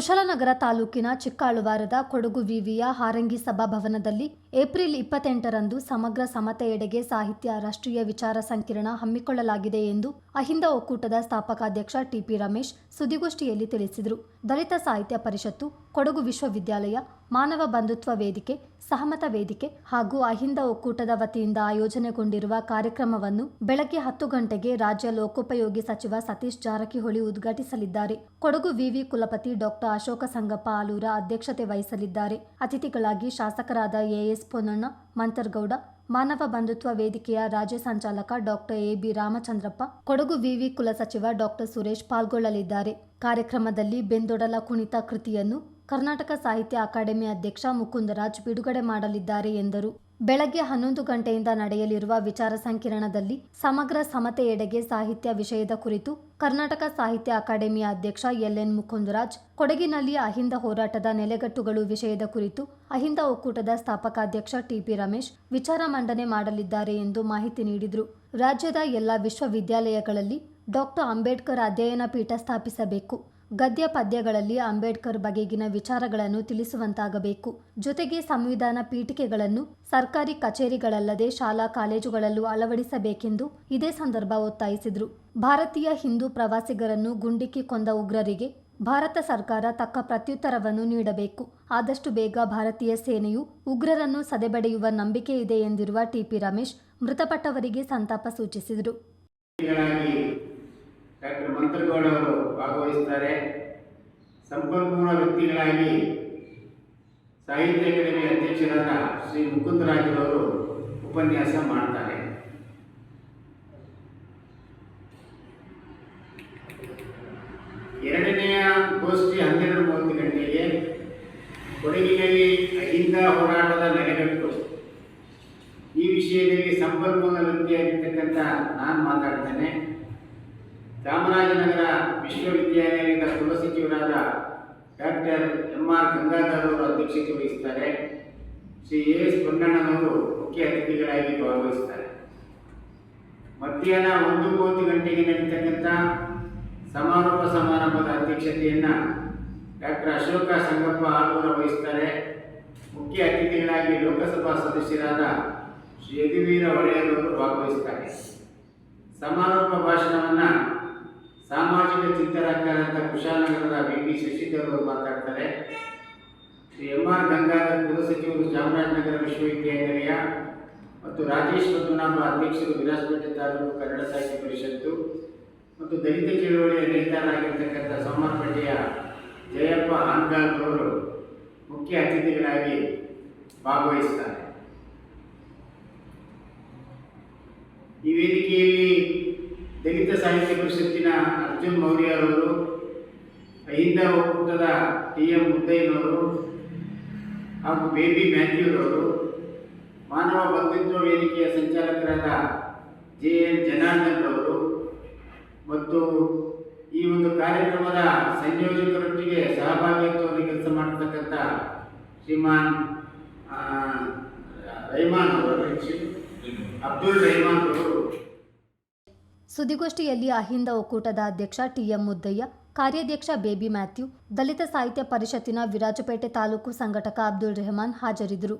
ಕುಶಲನಗರ ತಾಲೂಕಿನ ಚಿಕ್ಕಾಳುವಾರದ ಕೊಡಗು ವಿವಿಯ ಹಾರಂಗಿ ಸಭಾಭವನದಲ್ಲಿ ಏಪ್ರಿಲ್ ಇಪ್ಪತ್ತೆಂಟರಂದು ಸಮಗ್ರ ಸಮತೆಯೆಡೆಗೆ ಸಾಹಿತ್ಯ, ರಾಷ್ಟ್ರೀಯ ವಿಚಾರ ಸಂಕಿರಣ ಹಮ್ಮಿಕೊಳ್ಳಲಾಗಿದೆ ಎಂದು ಅಹಿಂದ ಒಕ್ಕೂಟದ ಸ್ಥಾಪಕಾಧ್ಯಕ್ಷ ಟಿಪಿ ರಮೇಶ್ ಸುದ್ದಿಗೋಷ್ಠಿಯಲ್ಲಿ ತಿಳಿಸಿದರು. ದಲಿತ ಸಾಹಿತ್ಯ ಪರಿಷತ್ತು, ಕೊಡಗು ವಿಶ್ವವಿದ್ಯಾಲಯ ಮಾನವ ಬಂಧುತ್ವ ವೇದಿಕೆ, ಸಹಮತ ವೇದಿಕೆ ಹಾಗೂ ಅಹಿಂದ ಒಕ್ಕೂಟದ ವತಿಯಿಂದ ಆಯೋಜನೆಗೊಂಡಿರುವ ಕಾರ್ಯಕ್ರಮವನ್ನು ಬೆಳಗ್ಗೆ ಹತ್ತು ಗಂಟೆಗೆ ರಾಜ್ಯ ಲೋಕೋಪಯೋಗಿ ಸಚಿವ ಸತೀಶ್ ಜಾರಕಿಹೊಳಿ ಉದ್ಘಾಟಿಸಲಿದ್ದಾರೆ. ಕೊಡಗು ವಿವಿ ಕುಲಪತಿ ಡಾಕ್ಟರ್ ಅಶೋಕ ಸಂಗಪ್ಪ ಆಲೂರ ಅಧ್ಯಕ್ಷತೆ ವಹಿಸಲಿದ್ದಾರೆ. ಅತಿಥಿಗಳಾಗಿ ಶಾಸಕರಾದ ಎಎಸ್ ಪೊನ್ನಣ್ಣ, ಮಂತರ್ಗೌಡ, ಮಾನವ ಬಂಧುತ್ವ ವೇದಿಕೆಯ ರಾಜ್ಯ ಸಂಚಾಲಕ doctor A B Ramachandrappa, Kodagu ವಿವಿ ಕುಲಸಚಿವ ಡಾಕ್ಟರ್ ಸುರೇಶ್ ಪಾಲ್ಗೊಳ್ಳಲಿದ್ದಾರೆ. ಕಾರ್ಯಕ್ರಮದಲ್ಲಿ ಬೆಂದೊಡಲ ಕುಣಿತ ಕೃತಿಯನ್ನು ಕರ್ನಾಟಕ ಸಾಹಿತ್ಯ ಅಕಾಡೆಮಿ ಅಧ್ಯಕ್ಷ ಮುಕುಂದರಾಜ್ ಬಿಡುಗಡೆ ಮಾಡಲಿದ್ದಾರೆ ಎಂದರು. ಬೆಳಗ್ಗೆ ಹನ್ನೊಂದು ಗಂಟೆಯಿಂದ ನಡೆಯಲಿರುವ ವಿಚಾರ ಸಂಕಿರಣದಲ್ಲಿ ಸಮಗ್ರ ಸಮತೆಯೆಡೆಗೆ ಸಾಹಿತ್ಯ ವಿಷಯದ ಕುರಿತು ಕರ್ನಾಟಕ ಸಾಹಿತ್ಯ ಅಕಾಡೆಮಿಯ ಅಧ್ಯಕ್ಷ ಎಲ್ಎನ್ ಮುಕುಂದರಾಜ್, ಕೊಡಗಿನಲ್ಲಿ ಅಹಿಂದ ಹೋರಾಟದ ನೆಲೆಗಟ್ಟುಗಳು ವಿಷಯದ ಕುರಿತು ಅಹಿಂದ ಒಕ್ಕೂಟದ ಸ್ಥಾಪಕಾಧ್ಯಕ್ಷ ಟಿಪಿ ರಮೇಶ್ ವಿಚಾರ ಮಂಡನೆ ಮಾಡಲಿದ್ದಾರೆ ಎಂದು ಮಾಹಿತಿ ನೀಡಿದರು. ರಾಜ್ಯದ ಎಲ್ಲ ವಿಶ್ವವಿದ್ಯಾಲಯಗಳಲ್ಲಿ ಡಾಕ್ಟರ್ ಅಂಬೇಡ್ಕರ್ ಅಧ್ಯಯನ ಪೀಠ ಸ್ಥಾಪಿಸಬೇಕು. ಗದ್ಯ ಪದ್ಯಗಳಲ್ಲಿ ಅಂಬೇಡ್ಕರ್ ಬಗೆಗಿನ ವಿಚಾರಗಳನ್ನು ತಿಳಿಸುವಂತಾಗಬೇಕು. ಜೊತೆಗೆ ಸಂವಿಧಾನ ಪೀಠಿಕೆಗಳನ್ನು ಸರ್ಕಾರಿ ಕಚೇರಿಗಳಲ್ಲದೆ ಶಾಲಾ ಕಾಲೇಜುಗಳಲ್ಲೂ ಅಳವಡಿಸಬೇಕೆಂದು ಇದೇ ಸಂದರ್ಭ ಒತ್ತಾಯಿಸಿದರು. ಭಾರತೀಯ ಹಿಂದೂ ಪ್ರವಾಸಿಗರನ್ನು ಗುಂಡಿಕ್ಕಿ ಕೊಂದ ಉಗ್ರರಿಗೆ ಭಾರತ ಸರ್ಕಾರ ತಕ್ಕ ಪ್ರತ್ಯುತ್ತರವನ್ನು ನೀಡಬೇಕು. ಆದಷ್ಟು ಬೇಗ ಭಾರತೀಯ ಸೇನೆಯು ಉಗ್ರರನ್ನು ಸದೆಬಡೆಯುವ ನಂಬಿಕೆ ಇದೆ ಎಂದಿರುವ ಟಿಪಿ ರಮೇಶ್ ಮೃತಪಟ್ಟವರಿಗೆ ಸಂತಾಪ ಸೂಚಿಸಿದರು. ಡಾಕ್ಟರ್ ಮಂತ್ರಗೌಡ ಅವರು ಭಾಗವಹಿಸ್ತಾರೆ. ಸಂಪನ್ಮೂಲ ವ್ಯಕ್ತಿಗಳಾಗಿ ಸಾಹಿತ್ಯ ಅಕಾಡೆಮಿ ಅಧ್ಯಕ್ಷರಾದ ಶ್ರೀ ಮುಕುಂದರಾಜರವರು ಉಪನ್ಯಾಸ ಮಾಡ್ತಾರೆ. ಎರಡನೆಯ ಗೋಷ್ಠಿ ಹನ್ನೆರಡು ಮೂವತ್ತು ಗಂಟೆಗೆ ಕೊಡಗಿನಲ್ಲಿ ಅಹಿಂದ ಹೋರಾಟದ ನೆಲೆಗಟ್ಟು. ಈ ವಿಷಯದಲ್ಲಿ ಸಂಪನ್ಮೂಲ ವ್ಯಕ್ತಿಯಾಗಿರ್ತಕ್ಕಂಥ ನಾನು ಮಾತಾಡ್ತೇನೆ. ಚಾಮರಾಜನಗರ ವಿಶ್ವವಿದ್ಯಾಲಯದ ಕುಲಸಚಿವರಾದ ಡಾಕ್ಟರ್ ಎಂ ಆರ್ ಗಂಗಾಧರ್ ಅವರು ಅಧ್ಯಕ್ಷತೆ ವಹಿಸ್ತಾರೆ. ಶ್ರೀ ಎ ಎಸ್ ಪೊನ್ನಣ್ಣನವರು ಮುಖ್ಯ ಅತಿಥಿಗಳಾಗಿ ಭಾಗವಹಿಸ್ತಾರೆ. ಮಧ್ಯಾಹ್ನ ಒಂದು ಮೂವತ್ತು ಗಂಟೆಗೆ ನಡೀತಕ್ಕಂಥ ಸಮಾರೋಪ ಸಮಾರಂಭದ ಅಧ್ಯಕ್ಷತೆಯನ್ನು ಡಾಕ್ಟರ್ ಅಶೋಕ ಸಂಗಪ್ಪ ಆಲೂರ ವಹಿಸ್ತಾರೆ. ಮುಖ್ಯ ಅತಿಥಿಗಳಾಗಿ ಲೋಕಸಭಾ ಸದಸ್ಯರಾದ ಶ್ರೀ ಯದುವೀರ ಒಡೆಯರವರು ಭಾಗವಹಿಸ್ತಾರೆ. ಸಮಾರೋಪ ಭಾಷಣವನ್ನು ಸಾಮಾಜಿಕ ಚಿಂತನಕಾರರಾದ ಕುಶಾಲನಗರದ ಬಿ ಪಿ ಶಶಿಧರ್ ಅವರು ಮಾತಾಡ್ತಾರೆ. ಶ್ರೀ ಎಂ ಆರ್ ಗಂಗಾಧರ್ ಕುಲಸಚಿವರು ಚಾಮರಾಜನಗರ ವಿಶ್ವವಿದ್ಯಾನಿಲಯ ಮತ್ತು ರಾಜೇಶ್ ಪದ್ಮನಾಭ ಅಧ್ಯಕ್ಷರು ವಿರಾಜಪೇಟೆ ತಾಲೂಕು ಕನ್ನಡ ಸಾಹಿತ್ಯ ಪರಿಷತ್ತು ಮತ್ತು ದಲಿತ ಚಳುವಳಿಯ ನೇತಾರರಾಗಿರ್ತಕ್ಕಂಥ ಸೋಮವಾರಪೇಟೆಯ ಜಯಪ್ಪ ಅವರು ಮುಖ್ಯ ಅತಿಥಿಗಳಾಗಿ ಭಾಗವಹಿಸ್ತಾರೆ. ಈ ವೇದಿಕೆಯಲ್ಲಿ ದಲಿತ ಸಾಹಿತ್ಯ ಪರಿಷತ್ತಿನ ಅರ್ಜುನ್ ಮೌರ್ಯರವರು, ಅಹಿಂದ ಒಕ್ಕೂಟದ ಟಿ ಎಂ ಮುದ್ದಯ್ಯನವರು ಹಾಗೂ ಬೇಬಿ ಮ್ಯಾಥ್ಯೂರವರು, ಮಾನವ ಬಂಧುತ್ವ ವೇದಿಕೆಯ ಸಂಚಾಲಕರಾದ ಜೆ ಎನ್ ಜನಾರ್ದನ್ ಅವರು ಮತ್ತು ಈ ಒಂದು ಕಾರ್ಯಕ್ರಮದ ಸಂಯೋಜಕರೊಟ್ಟಿಗೆ ಸಹಭಾಗಿತ್ವದಲ್ಲಿ ಕೆಲಸ ಮಾಡತಕ್ಕಂಥ ಶ್ರೀಮಾನ್ ರೈಮಾನ್ ಅವರು ಅಬ್ದುಲ್ ರೈಮಾನ್ ಅವರು ಸುದ್ದಿಗೋಷ್ಠಿಯಲ್ಲಿ ಅಹಿಂದ ಒಕ್ಕೂಟದ ಅಧ್ಯಕ್ಷ ಟಿಎಂ ಮುದ್ದಯ್ಯ, ಕಾರ್ಯಾಧ್ಯಕ್ಷ ಬೇಬಿ ಮ್ಯಾಥ್ಯೂ, ದಲಿತ ಸಾಹಿತ್ಯ ಪರಿಷತ್ತಿನ ವಿರಾಜಪೇಟೆ ತಾಲೂಕು ಸಂಘಟಕ ಅಬ್ದುಲ್ ರೆಹಮಾನ್ ಹಾಜರಿದ್ದರು.